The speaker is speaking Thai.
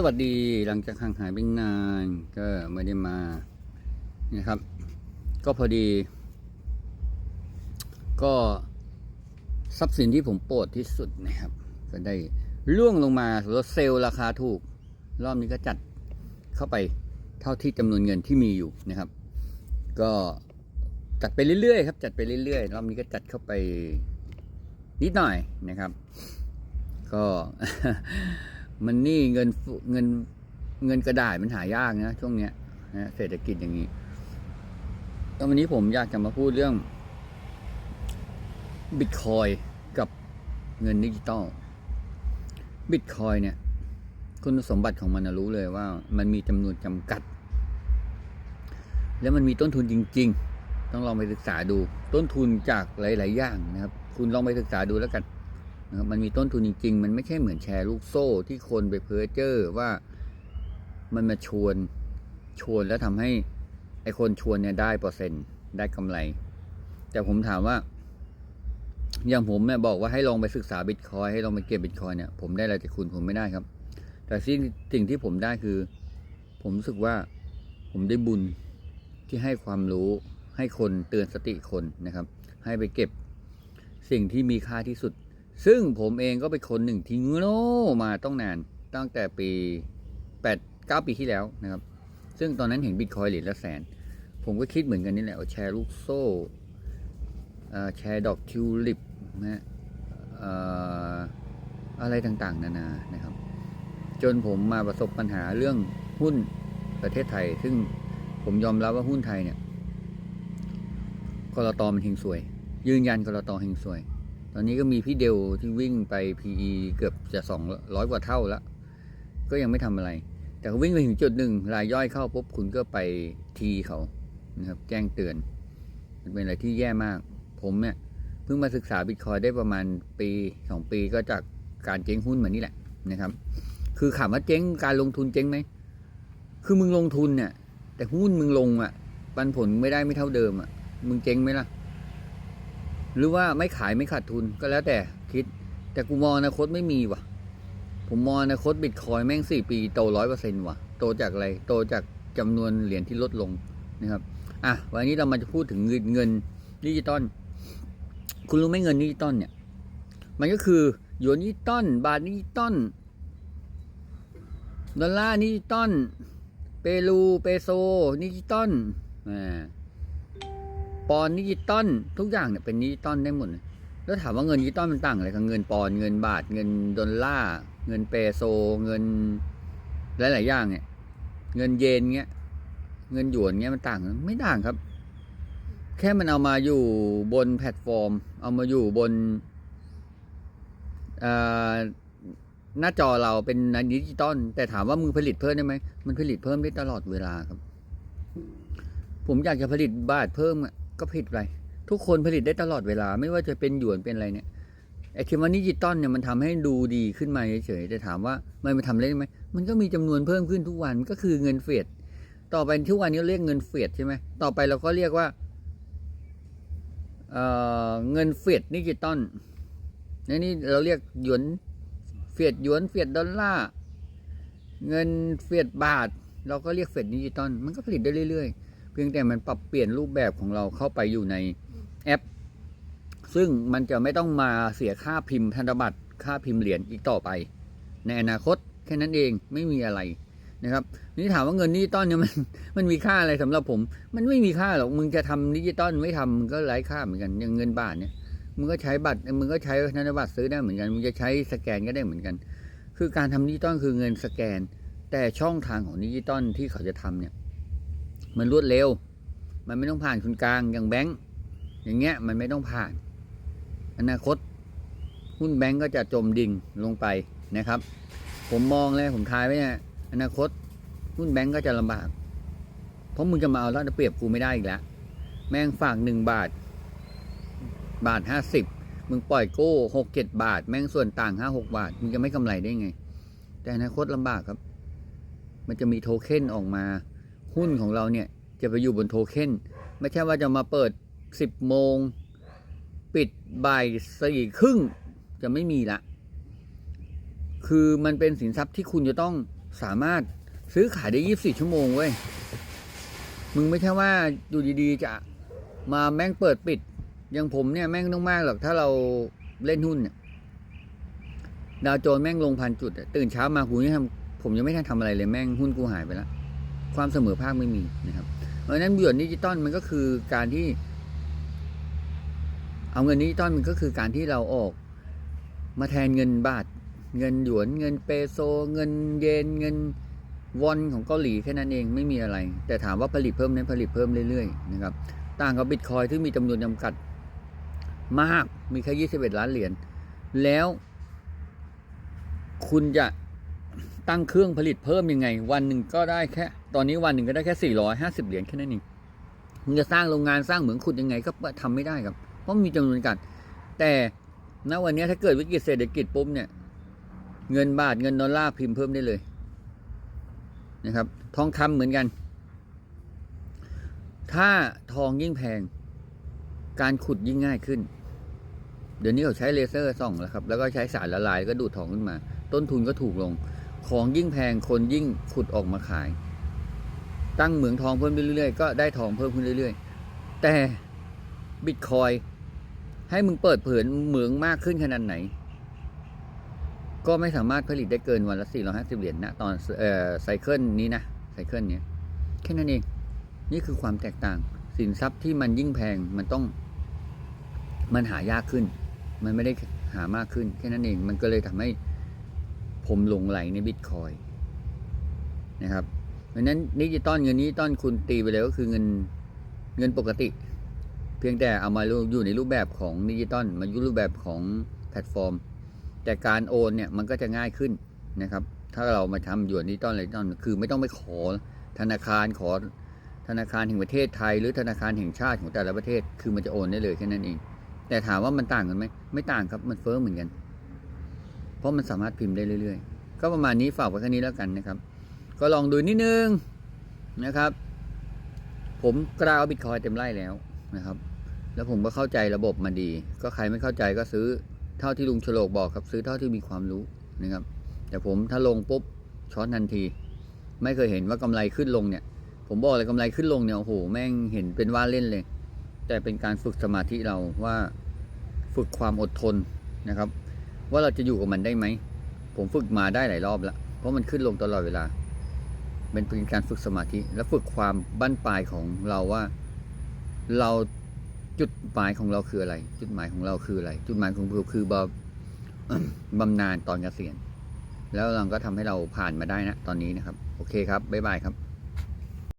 สวัสดีหลังจากห่างหายไปนานก็ไม่ได้มานะครับ ก็พอดี ก็ทรัพย์สินที่ผมโปรดที่สุดนะครับ ก็ได้ล่วงลงมารถเซลล์ราคาถูก รอบนี้ก็จัดเข้าไปเท่าที่จำนวนเงินที่มีอยู่นะครับ ก็จัดไปเรื่อยๆครับ จัดไปเรื่อยๆรอบนี้ก็จัดเข้าไปนิดหน่อยนะครับ ก็ มันนี่เงินเงินเงินกระดาษมันหายากนะช่วงเนี้ยนะเศรษฐกิจอย่างนี้แล้ววันนี้ผมอยากจะมาพูดเรื่องบิตคอยกับเงินดิจิตอลบิตคอยเนี่ย คุณสมบัติของมันรู้เลยว่า มันมีจำนวนจำกัด แล้วมันมีต้นทุนจริง ๆ ต้องลองไปศึกษาดู ต้นทุนจากหลาย ๆ อย่างนะครับ คุณลองไปศึกษาดูแล้วกัน นะครับมันมีต้นทุนจริง ๆ มันไม่ใช่เหมือนแชร์ลูกโซ่ที่คนไปเพ้อเจ้อว่ามันมาชวนชวนแล้วทำให้ไอคนชวนเนี่ยได้เปอร์เซ็นต์ได้กำไร แต่ผมถามว่า อย่างผมเนี่ยบอกว่าให้ลองไปศึกษาบิตคอยให้ลองไปเก็บบิตคอยเนี่ยผมได้อะไรจากคุณผมไม่ได้ครับ แต่สิ่งสิ่งที่ผมได้คือ ผมรู้สึกว่าผมได้บุญที่ให้ความรู้ให้คนเตือนสติคนนะครับ ให้ไปเก็บสิ่งที่มีค่าที่สุด ซึ่งผมเองก็เป็นคนหนึ่งที่โง่มาต้องนานตั้งแต่ปีแปดเก้าปีที่แล้วนะครับ ซึ่งตอนนั้นเห็นบิตคอยเหรียญละแสน ผมก็คิดเหมือนกันนี่แหละว่าแชร์ลูกโซ่แชร์ดอกทิวลิปนะฮะอะไรต่างๆ นานานะครับ จนผมมาประสบปัญหาเรื่องหุ้นประเทศไทย ซึ่งผมยอมรับว่าหุ้นไทยเนี่ยกรตมันเฮงซวย ยืนยันกรตเฮงซวย ตอนนี้ก็มีพี่เดลที่วิ่งไป PE เกือบจะสองร้อยกว่าเท่าแล้ว ก็ยังไม่ทำอะไร แต่เขาวิ่งไปถึงจุดหนึ่งรายย่อยเข้าปุ๊บคุณก็ไปทีเขานะครับแจ้งเตือน มันเป็นอะไรที่แย่มาก ผมเนี่ยเพิ่งมาศึกษาบิตคอยได้ประมาณปีสองปีก็จากการเจ๊งหุ้นมานี่แหละนะครับ คือถามว่าเจ๊งการลงทุนเจ๊งไหมคือมึงลงทุนเนี่ยแต่หุ้นมึงลงอะปันผลไม่ได้ไม่เท่าเดิมอะมึงเจ๊งไหมล่ะ หรือว่าไม่ขายไม่ขาดทุนก็แล้วแต่คิด แต่กูมองอนาคตไม่มีว่ะ ผมมองอนาคตบิตคอยแม่งสี่ปีโตร้อยเปอร์เซ็นต์ว่ะ โตจากอะไร โตจากจำนวนเหรียญที่ลดลงนะครับ อะ วันนี้เรามาจะพูดถึงเงินเงินดิจิตอล คุณรู้ไหมเงินดิจิตอลเนี่ย มันก็คือหยวนดิจิตอลบาทดิจิตอลดอลลาร์ดิจิตอลเปรู เปโซดิจิตอลอ่า ปอนดิจิตอลทุกอย่างเนี่ยเป็นดิจิตอลได้หมดเลยแล้วถามว่าเงินดิจิตอลมันต่างอะไรกับเงินปอนเงินบาทเงินดอลลาร์เงินเปโซเงินหลายๆอย่างเนี่ย เงินเยนเงี้ย เงินหยวนเงี้ยมันต่างไม่ต่างครับ แค่มันเอามาอยู่บนแพลตฟอร์ม เอามาอยู่บนหน้าจอเราเป็นดิจิตอลแต่ถามว่ามึงผลิตเพิ่มได้ไหมมันผลิตเพิ่มได้ตลอดเวลาครับ ผมอยากจะผลิตบาทเพิ่มอะ ก็ผลิตไป ทุกคนผลิตได้ตลอดเวลา ไม่ว่าจะเป็นหยวนเป็นอะไรเนี่ยไอ้คำว่าดิจิตอลเนี่ยมันทำให้ดูดีขึ้นมาเฉยๆแต่ถามว่ามันมาทำได้ไหมมันก็มีจำนวนเพิ่มขึ้นทุกวันก็คือเงินเฟียดต่อไปทุกวันนี้เรียกเงินเฟียดใช่ไหมต่อไปเราก็เรียกว่าเเงินเฟียดดิจิตอลในนี้เราเรียกหยวนเฟียดหยวนเฟียดดอลลาร์เงินเฟียดบาท เราก็เรียกเฟียดดิจิตอลมันก็ผลิตได้เรื่อย ๆ พียงแต่มันปรับเปลี่ยนรูปแบบของเราเข้าไปอยู่ในแอป ซึ่งมันจะไม่ต้องมาเสียค่าพิมพ์ธนบัตรค่าพิมพ์เหรียญอีกต่อไป ในอนาคตแค่นั้นเองไม่มีอะไรนะครับนี่ถามว่าเงินดิจิตอลเนี่ยมันมันมีค่าอะไรสำหรับผม มันไม่มีค่าหรอกมึงจะทำดิจิตอลไม่ทำมึงก็ไร้ค่าเหมือนกันอย่างเงินบาทเนี่ยมึงก็ใช้บัตรมึงก็ใช้ธนบัตรซื้อได้เหมือนกันมึงจะใช้สแกนก็ได้เหมือนกัน คือการทำดิจิตอลคือเงินสแกน แต่ช่องทางของดิจิตอลที่เขาจะทำเนี่ย มันรวดเร็ว มันไม่ต้องผ่านคนกลางอย่างแบงก์อย่างเงี้ยมันไม่ต้องผ่าน อนาคตหุ้นแบงก์ก็จะจมดิ่งลงไปนะครับ ผมมองเลยผมทายไว้เนี่ยอนาคตหุ้นแบงก์ก็จะลำบาก เพราะมึงจะมาเอาแล้วเปรียบกูไม่ได้อีกแล้วแม่งฝากหนึ่งบาท บาทห้าสิบมึงปล่อยโก้หกเจ็ดบาท แม่งส่วนต่างห้าหกบาท มึงจะไม่กำไรได้ไง แต่อนาคตลำบากครับ มันจะมีโทเค็นออกมา หุ้นของเราเนี่ยจะไปอยู่บนโทเค็นไม่ใช่ว่าจะมาเปิดสิบโมง ปิดบ่ายสี่ครึ่งจะไม่มีละ คือมันเป็นสินทรัพย์ที่คุณจะต้องสามารถซื้อขายได้ยี่สิบชั่วโมงเว้ย มึงไม่ใช่ว่าอยู่ดีๆ จะมาแม่งเปิดปิด อย่างผมเนี่ยแม่งต้องมากหรอกถ้าเราเล่นหุ้นเนี่ยดาวโจนแม่งลงพันจุด ตื่นเช้ามากูนี่ทำผมยังไม่ทันทำอะไรเลยแม่งหุ้นกูหายไปแล้ว ความเสมอภาคไม่มีนะครับ เพราะฉะนั้นหยวนดิจิตอลมันก็คือการที่ เอาเงินดิจิตอลมันก็คือการที่เราออกมาแทนเงินบาท เงินหยวน เงินเปโซ เงินเยน เงินวอนของเกาหลีแค่นั้นเองไม่มีอะไร แต่ถามว่าผลิตเพิ่มนั้นผลิตเพิ่มเรื่อยๆนะครับ ต่างกับบิตคอยที่มีจำนวนจำกัดมาก มีแค่21ล้านเหรียญ แล้ว คุณจะตั้งเครื่องผลิตเพิ่มยังไง วันหนึ่งก็ได้แค่ ตอนนี้วันหนึ่งก็ได้แค่ 450 เหรียญแค่นั้นเองมึงจะสร้างโรงงานสร้างเหมืองขุดยังไงก็ทำไม่ได้ครับ เพราะมีจำนวนกัดแต่ณวันนี้ถ้าเกิดวิกฤตเศรษฐกิจปุ๊บเนี่ย เงินบาทเงินดอลลาร์พิมพ์เพิ่มได้เลยนะครับ ทองคำเหมือนกัน ถ้าทองยิ่งแพง การขุดยิ่งง่ายขึ้น เดี๋ยวนี้เขาใช้เลเซอร์ส่องแล้วครับ แล้วก็ใช้สารละลายก็ดูดทองขึ้นมา ต้นทุนก็ถูกลง ของยิ่งแพงคนยิ่งขุดออกมาขาย ตั้งเหมืองทองเพิ่มไปเรื่อยๆ ก็ได้ทองเพิ่มขึ้นเรื่อยๆ แต่บิตคอยให้มึงเปิดเผยเหมืองมากขึ้นขนาดไหน ก็ไม่สามารถผลิตได้เกินวันละ 450 เหรียญนะตอนเอ่อไซเคิลนี้นะไซเคิลเนี้ยแค่นั้นเอง นี่คือความแตกต่าง สินทรัพย์ที่มันยิ่งแพงมันต้อง มันหายากขึ้น มันไม่ได้หามากขึ้น แค่นั้นเองมันก็เลยทำให้ผมหลงไหลในบิตคอยนะครับ เพราะนั้นดิจิตอลเงินนี้ต้นคุณตีไปเลยก็คือเงินเงินปกติ เพียงแต่เอามาอยู่ในรูปแบบของดิจิตอลมาอยู่รูปแบบของแพลตฟอร์ม แต่การโอนเนี่ยมันก็จะง่ายขึ้นนะครับ ถ้าเรามาทำหยวนดิจิตอลอะไรดิจิตอลคือไม่ต้องไปขอธนาคารขอธนาคารแห่งประเทศไทย หรือธนาคารแห่งชาติของแต่ละประเทศ คือมันจะโอนได้เลยแค่นั้นเอง แต่ถามว่ามันต่างกันไหมไม่ต่างครับมันเฟ้อเหมือนกัน เพราะมันสามารถพิมพ์ได้เรื่อย ๆ ก็ประมาณนี้ฝากไว้แค่นี้แล้วกันนะครับ ก็ลองดูนิดนึงนะครับ ผมกราวบิตคอยเต็มไร่แล้วนะครับ แล้วผมก็เข้าใจระบบมาดี ก็ใครไม่เข้าใจก็ซื้อเท่าที่ลุงโฉลกบอกครับซื้อเท่าที่มีความรู้นะครับ แต่ผมถ้าลงปุ๊บช็อตทันที ไม่เคยเห็นว่ากำไรขึ้นลงเนี่ย ผมบอกเลยกำไรขึ้นลงเนี่ยโอ้โหแม่งเห็นเป็นว่าเล่นเลย แต่เป็นการฝึกสมาธิเราว่าฝึกความอดทนนะครับ ว่าเราจะอยู่กับมันได้ไหมผมฝึกมาได้หลายรอบแล้วเพราะมันขึ้นลงตลอดเวลา เป็นเป็นการฝึกสมาธิ และฝึกความบั้นปลายของเราว่า เราจุดหมายของเราคืออะไร จุดหมายของเราคืออะไร จุดหมายของเราคือบำบำนาญตอนเกษียณแล้วเราก็ทำให้เราผ่านมาได้นะตอนนี้นะครับ โอเคครับบ๊ายบายครับ